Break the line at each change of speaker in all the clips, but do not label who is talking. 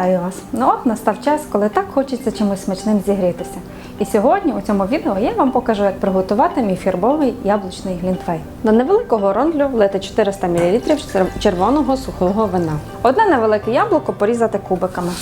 Вітаю вас! Ну от настав час, коли так хочеться чимось смачним зігрітися. І сьогодні у цьому відео я вам покажу, як приготувати мій фірбовий яблучний глінтвей. До невеликого рондлю влити 400 мл червоного сухого вина. Одне невелике яблуко порізати кубиками.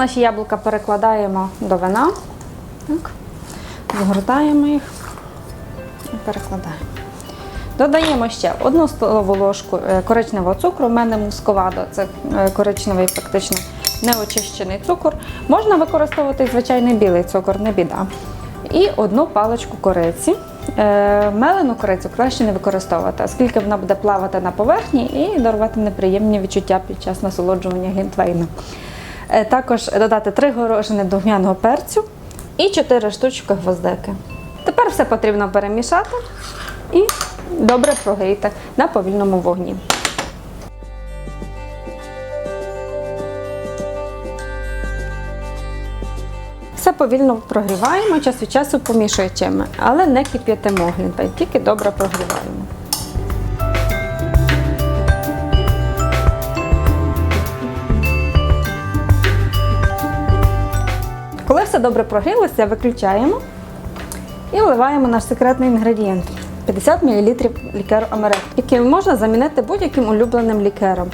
Наші яблука перекладаємо до вина. Так. Згортаємо їх і перекладаємо. Додаємо ще одну столову ложку е, коричневого цукру. У мене мусковадо, це е, коричневий, фактично неочищений цукор. Можна використовувати звичайний білий цукор, не біда. І одну паличку кориці. Е, Мелену корицю краще не використовувати, оскільки вона буде плавати на поверхні і дарувати неприємні відчуття під час насолоджування глінтвейном. Е, Також додати 3 горошини духмяного перцю і 4 штучки гвоздики. Тепер все потрібно перемішати і добре прогріти на повільному вогні. Все повільно прогріваємо, час від часу помішуючи, але не кип'ятимо глінтвейн, тільки добре прогріваємо. Коли все добре прогрілося, виключаємо і вливаємо наш секретний інгредієнт 50 мл лікеру Америк, який можна замінити будь-яким улюбленим лікером,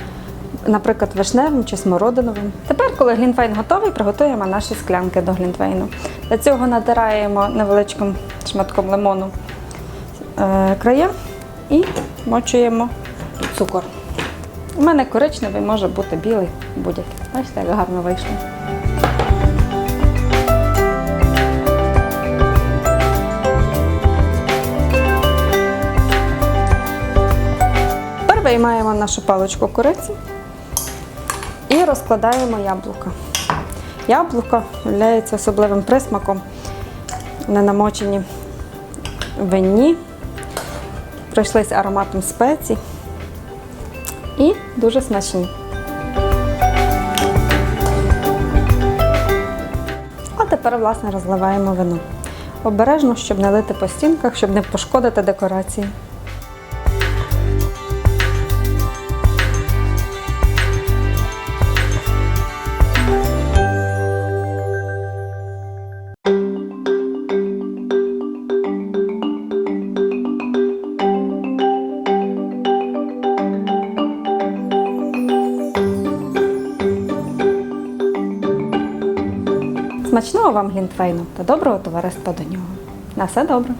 наприклад, вишневим чи смородиновим. Тепер, коли глінтвейн готовий, приготуємо наші склянки до глінтвейну. Для цього натираємо невеличким шматком лимону е, края і мочуємо цукор. У мене коричневий, може бути білий, будь-який. Бачите, як гарно вийшло. Виймаємо нашу паличку кориці і розкладаємо яблука. Яблука являються особливим присмаком. Вони намочені в винні, пройшлися ароматом спецій і дуже смачні. А тепер, власне, розливаємо вино. Обережно, щоб не лити по стінках, щоб не пошкодити декорації. Смачного вам глінтвейну та доброго товариства до нього. На все добре!